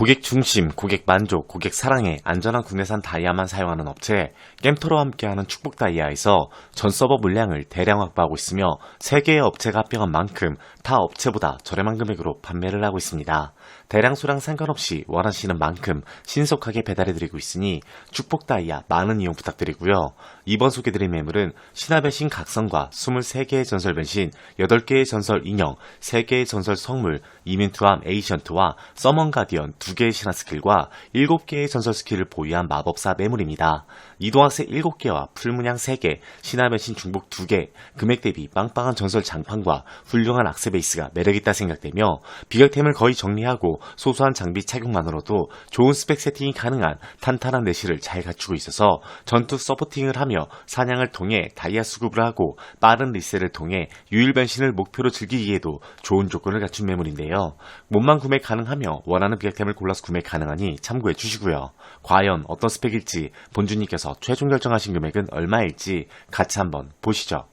고객 중심, 고객 만족, 고객 사랑에 안전한 국내산 다이아만 사용하는 업체 겜토로와 함께하는 축복 다이아에서 전 서버 물량을 대량 확보하고 있으며 3개의 업체가 합병한 만큼 타 업체보다 저렴한 금액으로 판매를 하고 있습니다. 대량 소량 상관없이 원하시는 만큼 신속하게 배달해드리고 있으니 축복 다이아 많은 이용 부탁드리고요. 이번 소개드린 매물은 신화의 신 각성과 23개의 전설 변신, 8개의 전설 인형, 3개의 전설 성물, 이민투함 에이션트와 서먼 가디언 2개의 신화 스킬과 7개의 전설 스킬을 보유한 마법사 매물입니다. 이동학생 7개와 풀문양 3개, 신화 변신 중복 2개, 금액 대비 빵빵한 전설 장판과 훌륭한 악세 베이스가 매력있다 생각되며 비격템을 거의 정리하고 소소한 장비 착용만으로도 좋은 스펙 세팅이 가능한 탄탄한 내실을 잘 갖추고 있어서 전투 서포팅을 하며 사냥을 통해 다이아 수급을 하고 빠른 리셀을 통해 유일 변신을 목표로 즐기기에도 좋은 조건을 갖춘 매물인데요. 몸만 구매 가능하며 원하는 비약템을 골라서 구매 가능하니 참고해 주시고요. 과연 어떤 스펙일지 본주님께서 최종 결정하신 금액은 얼마일지 같이 한번 보시죠.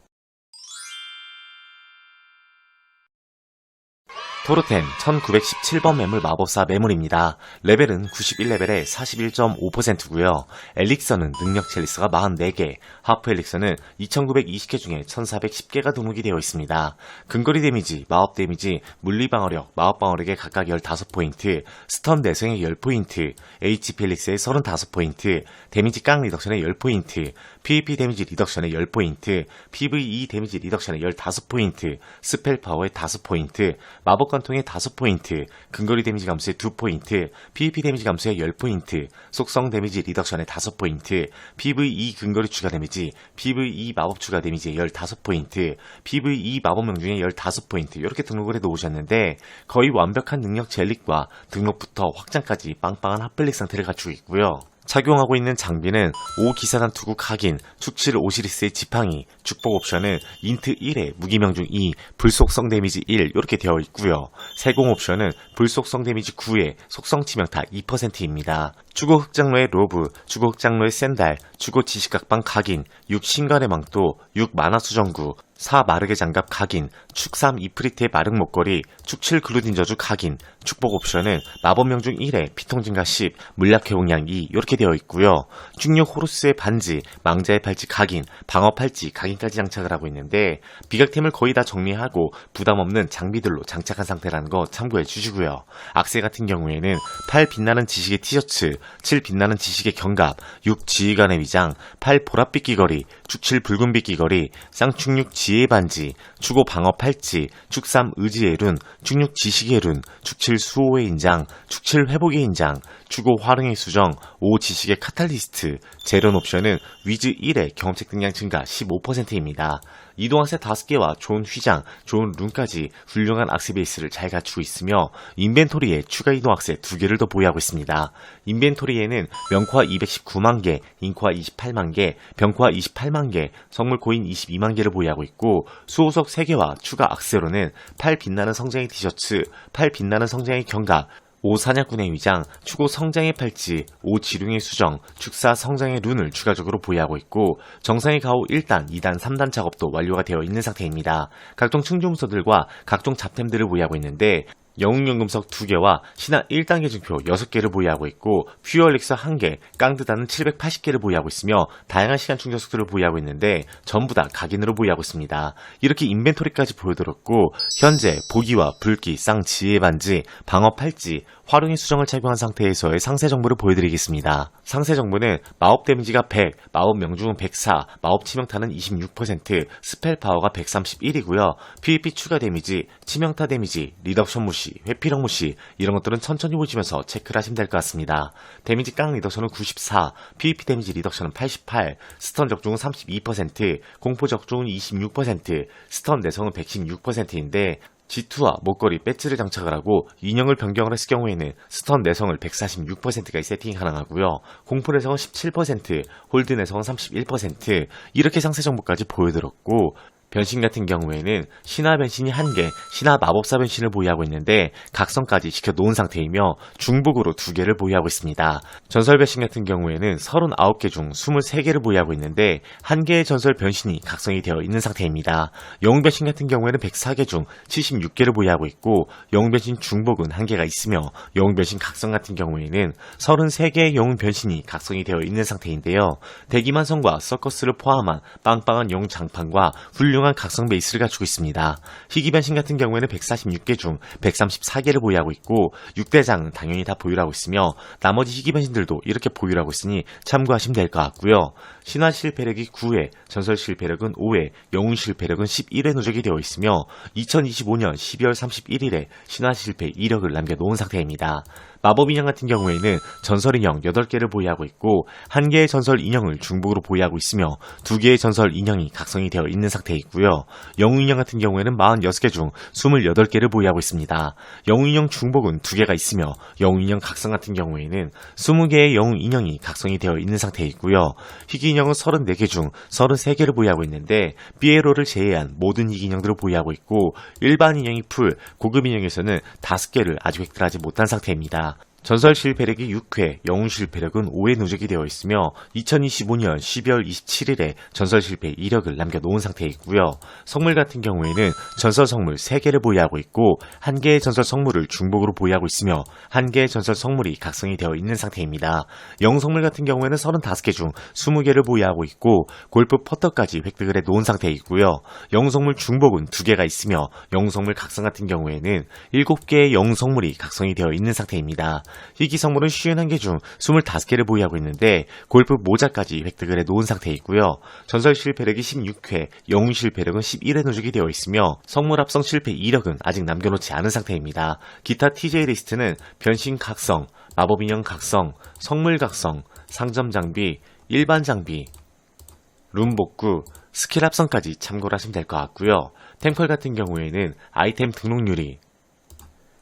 토르텐 1917번 매물 마법사 매물입니다. 레벨은 91레벨에 41.5%고요. 엘릭서는 능력 첼리스가 44개, 하프 엘릭서는 2920개 중에 1410개가 등록이 되어 있습니다. 근거리 데미지, 마법 데미지, 물리 방어력, 마법 방어력에 각각 15포인트, 스턴 내성에 10포인트, HP 엘릭스에 35포인트, 데미지 깡 리덕션에 10포인트, PVP 데미지 리덕션에 10포인트, PVE 데미지 리덕션에 15포인트, 스펠 파워에 5포인트, 마법 관통에 5포인트, 근거리 데미지 감소에 2포인트, PVP 데미지 감소에 10포인트, 속성 데미지 리덕션에 5포인트, PVE 근거리 추가 데미지, PVE 마법 추가 데미지에 15포인트, PVE 마법 명중에 15포인트 이렇게 등록을 해 놓으셨는데 거의 완벽한 능력 젤릭과 등록부터 확장까지 빵빵한 핫블릭 상태를 갖추고 있고요. 착용하고 있는 장비는 5기사단 투국 확인, 축칠 오시리스의 지팡이, 축복 옵션은 인트 1에 무기명중 2, 불속성 데미지 1 이렇게 되어 있고요. 세공 옵션은 불속성 데미지 9에 속성 치명타 2%입니다. 주고 흑장로의 로브, 주고 흑장로의 샌달, 주고 지식각방 각인, 6 신간의 망토, 6 만화 수정구, 4 마르게 장갑 각인, 축3 이프리트의 마릉 목걸이, 축7 글루딘 저주 각인, 축복 옵션은 마법 명 중 1에 피통 증가 10, 물약 회복량 2 이렇게 되어 있고요. 중력 호루스의 반지, 망자의 팔찌 각인, 방어 팔찌 각인까지 장착을 하고 있는데 비각템을 거의 다 정리하고 부담 없는 장비들로 장착한 상태라는 거 참고해 주시고요. 악세 같은 경우에는 8 빛나는 지식의 티셔츠, 7 빛나는 지식의 견갑, 6 지휘관의 위장, 8 보랏빛 귀걸이, 축7 붉은빛 귀걸이, 쌍축6 지혜 반지, 축5 방어 팔찌, 축3 의지의 룬, 축6 지식의 룬, 축7 수호의 인장, 축7 회복의 인장, 축5 화릉의 수정, 5 지식의 카탈리스트, 재련 옵션은 위즈 1의 경험책 등량 증가 15%입니다. 이동학세 5개와 좋은 휘장, 좋은 룬까지 훌륭한 악세 베이스를 잘 갖추고 있으며 인벤토리에 추가 이동학세 2개를 더 보유하고 있습니다. 인벤토리에는 명화 219만 개, 인화 28만 개, 병화 28만 개, 성물 코인 22만 개를 보유하고 있고 수호석 3개와 추가 악세로는 8 빛나는 성장의 티셔츠, 8 빛나는 성장의 경갑, 5 사냥꾼의 위장, 추고 성장의 팔찌, 5 지룡의 수정, 축사 성장의 룬을 추가적으로 보유하고 있고 정상의 가오 1단, 2단, 3단 작업도 완료가 되어 있는 상태입니다. 각종 충전소들과 각종 잡템들을 보유하고 있는데 영웅연금석 2개와 신화 1단계 증표 6개를 보유하고 있고 퓨어릭스 1개, 깡드다는 780개를 보유하고 있으며 다양한 시간 충전속들을 보유하고 있는데 전부 다 각인으로 보유하고 있습니다. 이렇게 인벤토리까지 보여드렸고 현재 보기와 불기, 쌍 지혜 반지, 방어 팔찌, 활용의 수정을 착용한 상태에서의 상세 정보를 보여드리겠습니다. 상세 정보는 마법 데미지가 100, 마법 명중은 104, 마법 치명타는 26%, 스펠 파워가 131이고요. PVP 추가 데미지, 치명타 데미지, 리덕션 무시, 회피력 무시 이런 것들은 천천히 보시면서 체크를 하시면 될 것 같습니다. 데미지 깡 리덕션은 94, PVP 데미지 리덕션은 88, 스턴 적중은 32%, 공포 적중은 26%, 스턴 내성은 116%인데 G2와 목걸이, 배지를 장착을 하고 인형을 변경을 했을 경우에는 스턴 내성을 146%까지 세팅이 가능하고요. 공포 내성은 17%, 홀드 내성은 31% 이렇게 상세 정보까지 보여드렸고 변신 같은 경우에는 신화 변신이 1개, 신화 마법사 변신을 보유하고 있는데 각성까지 시켜 놓은 상태이며 중복으로 2개를 보유하고 있습니다. 전설 변신 같은 경우에는 39개 중 23개를 보유하고 있는데 1개의 전설 변신이 각성이 되어 있는 상태입니다. 영웅 변신 같은 경우에는 104개 중 76개를 보유하고 있고 영웅 변신 중복은 1개가 있으며 영웅 변신 각성 같은 경우에는 33개의 영웅 변신이 각성이 되어 있는 상태인데요. 대기만성과 서커스를 포함한 빵빵한 영웅 장판과 훌륭 한 각성 베이스를 갖추고 있습니다. 희귀 변신 같은 경우에는 146개 중 134개를 보유하고 있고 6대장은 당연히 다 보유하고 있으며 나머지 희귀 변신들도 이렇게 보유하고 있으니 참고하시면 될 것 같고요. 신화 실패력이 9회, 전설 실패력은 5회, 영웅 실패력은 11회 누적이 되어 있으며 2025년 12월 31일에 신화 실패 2력을 남겨놓은 상태입니다. 마법 인형 같은 경우에는 전설 인형 8개를 보유하고 있고 1개의 전설 인형을 중복으로 보유하고 있으며 2개의 전설 인형이 각성이 되어 있는 상태이고요. 영웅 인형 같은 경우에는 46개 중 28개를 보유하고 있습니다. 영웅 인형 중복은 2개가 있으며 영웅 인형 각성 같은 경우에는 20개의 영웅 인형이 각성이 되어 있는 상태이고요. 희귀 인형은 34개 중 33개를 보유하고 있는데 피에로를 제외한 모든 희귀 인형들을 보유하고 있고 일반 인형이 풀, 고급 인형에서는 5개를 아직 획득하지 못한 상태입니다. 전설 실패력이 6회, 영웅 실패력은 5회 누적이 되어 있으며 2025년 12월 27일에 전설 실패 2력을 남겨놓은 상태에 있고요. 성물 같은 경우에는 전설 성물 3개를 보유하고 있고 1개의 전설 성물을 중복으로 보유하고 있으며 1개의 전설 성물이 각성이 되어 있는 상태입니다. 영웅 성물 같은 경우에는 35개 중 20개를 보유하고 있고 골프 퍼터까지 획득을 해 놓은 상태에 있고요. 영웅 성물 중복은 2개가 있으며 영웅 성물 각성 같은 경우에는 7개의 영웅 성물이 각성이 되어 있는 상태입니다. 희귀 성물은 51개 중 25개를 보유하고 있는데 골프 모자까지 획득을 해 놓은 상태에 있고요. 전설 실패력이 16회, 영웅 실패력은 11회 누적이 되어 있으며 성물 합성 실패 2력은 아직 남겨놓지 않은 상태입니다. 기타 TJ 리스트는 변신 각성, 마법 인형 각성, 성물 각성, 상점 장비, 일반 장비, 룸 복구, 스킬 합성까지 참고를 하시면 될 것 같고요. 템컬 같은 경우에는 아이템 등록률이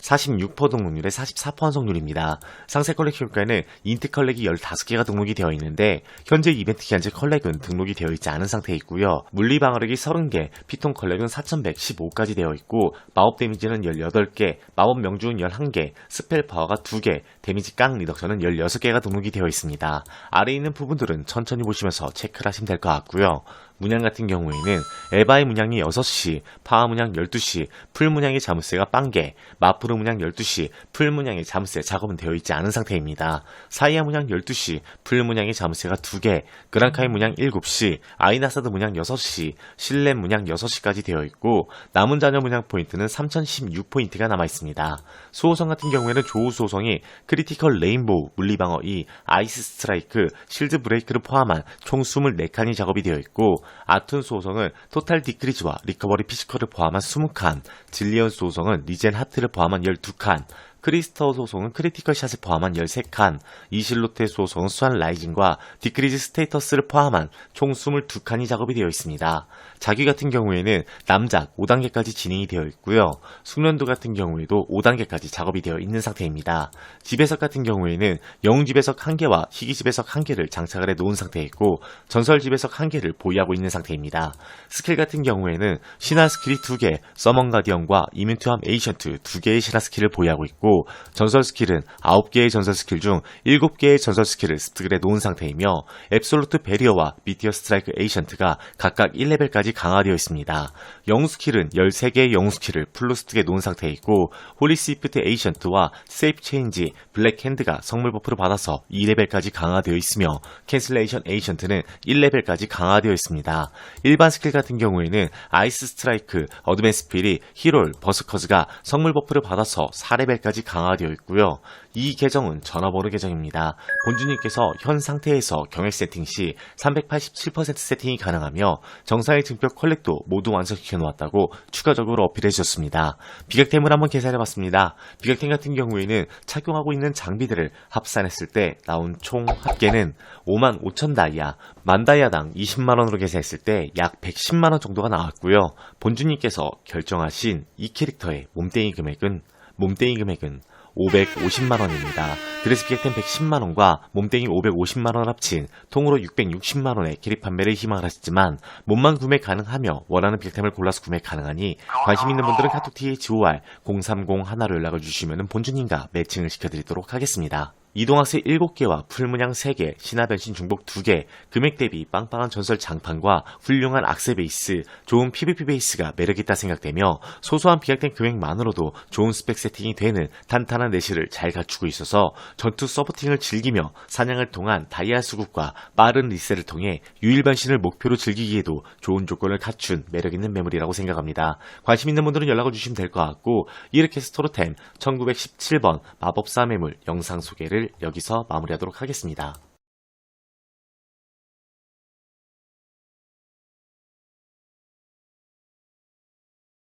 46% 등록률에 44% 완성률입니다. 상세 컬렉 효과에는 인트 컬렉이 15개가 등록이 되어 있는데 현재 이벤트 기간제 컬렉은 등록이 되어 있지 않은 상태에 있고요. 물리 방어력이 30개, 피통 컬렉은 4115까지 되어 있고 마법 데미지는 18개, 마법 명중은 11개, 스펠 파워가 2개, 데미지 깡 리덕션은 16개가 등록이 되어 있습니다. 아래에 있는 부분들은 천천히 보시면서 체크를 하시면 될 것 같고요. 문양 같은 경우에는 에바의 문양이 6시, 파워 문양 12시, 풀 문양의 자물쇠가 빵개, 마프르 문양 12시, 풀 문양의 자물쇠 작업은 되어 있지 않은 상태입니다. 사이아 문양 12시, 풀 문양의 자물쇠가 2개, 그랑카이 문양 7시, 아이나사드 문양 6시, 실렘 문양 6시까지 되어 있고 남은 자녀 문양 포인트는 3016포인트가 남아 있습니다. 수호성 같은 경우에는 조우 수호성이 크리티컬 레인보우, 물리방어 2, 아이스 스트라이크, 실드 브레이크를 포함한 총 24칸이 작업이 되어 있고 아툰 수호성은 토탈 디크리즈와 리커버리 피지컬을 포함한 20칸, 질리언 수호성은 리젠 하트를 포함한 12칸, 크리스터 소송은 크리티컬 샷을 포함한 13칸, 이실로테 소송은 수완 라이징과 디크리즈 스테이터스를 포함한 총 22칸이 작업이 되어 있습니다. 자기 같은 경우에는 남작 5단계까지 진행이 되어 있고요. 숙련도 같은 경우에도 5단계까지 작업이 되어 있는 상태입니다. 집에석 같은 경우에는 영웅 집에석 1개와 희귀 집에석 1개를 장착을 해 놓은 상태이고 전설 집에석 1개를 보유하고 있는 상태입니다. 스킬 같은 경우에는 신화 스킬이 2개, 서먼 가디언과 이민투함 에이션트 2개의 신화 스킬을 보유하고 있고 전설 스킬은 9개의 전설 스킬 중 7개의 전설 스킬을 습득을 해 놓은 상태이며 앱솔루트 베리어와 미티어 스트라이크 에이션트가 각각 1레벨까지 강화되어 있습니다. 영웅 스킬은 13개의 영웅 스킬을 풀로 습득해 놓은 상태에 있고 홀리 시프트 에이션트와 세이프 체인지, 블랙 핸드가 성물 버프를 받아서 2레벨까지 강화되어 있으며 캔슬레이션 에이션트는 1레벨까지 강화되어 있습니다. 일반 스킬 같은 경우에는 아이스 스트라이크, 어드밴 스피릿, 히롤, 버스커즈가 성물 버프를 받아서 4레벨까지 강화되어 있고요. 이 계정은 전화번호 계정입니다. 본주님께서 현 상태에서 경액 세팅 시 387% 세팅이 가능하며 정상의 증표 컬렉도 모두 완성시켜 놓았다고 추가적으로 어필해 주셨습니다. 비격템을 한번 계산해 봤습니다. 비격템 같은 경우에는 착용하고 있는 장비들을 합산했을 때 나온 총 합계는 5만 5천 다이아, 만 다이아당 20만 원으로 계산했을 때 약 110만 원 정도가 나왔고요. 본주님께서 결정하신 이 캐릭터의 몸땡이 금액은 몸땡이 금액은 550만원입니다. 드레스 비객템 110만원과 몸땡이 550만원 합친 통으로 660만원의 기립 판매를 희망을 하셨지만 몸만 구매 가능하며 원하는 비객템을 골라서 구매 가능하니 관심 있는 분들은 카톡 THOR 030 하나로 연락을 주시면 본주님과 매칭을 시켜드리도록 하겠습니다. 이동학생 7개와 풀문양 3개, 신화변신 중복 2개, 금액 대비 빵빵한 전설 장판과 훌륭한 악세 베이스, 좋은 PVP 베이스가 매력있다 생각되며 소소한 비약된 금액만으로도 좋은 스펙 세팅이 되는 탄탄한 내실을 잘 갖추고 있어서 전투 서포팅을 즐기며 사냥을 통한 다이아 수급과 빠른 리셋을 통해 유일반신을 목표로 즐기기에도 좋은 조건을 갖춘 매력있는 매물이라고 생각합니다. 관심 있는 분들은 연락을 주시면 될 것 같고 이렇게 스토로템 1917번 마법사 매물 영상 소개를 여기서 마무리하도록 하겠습니다.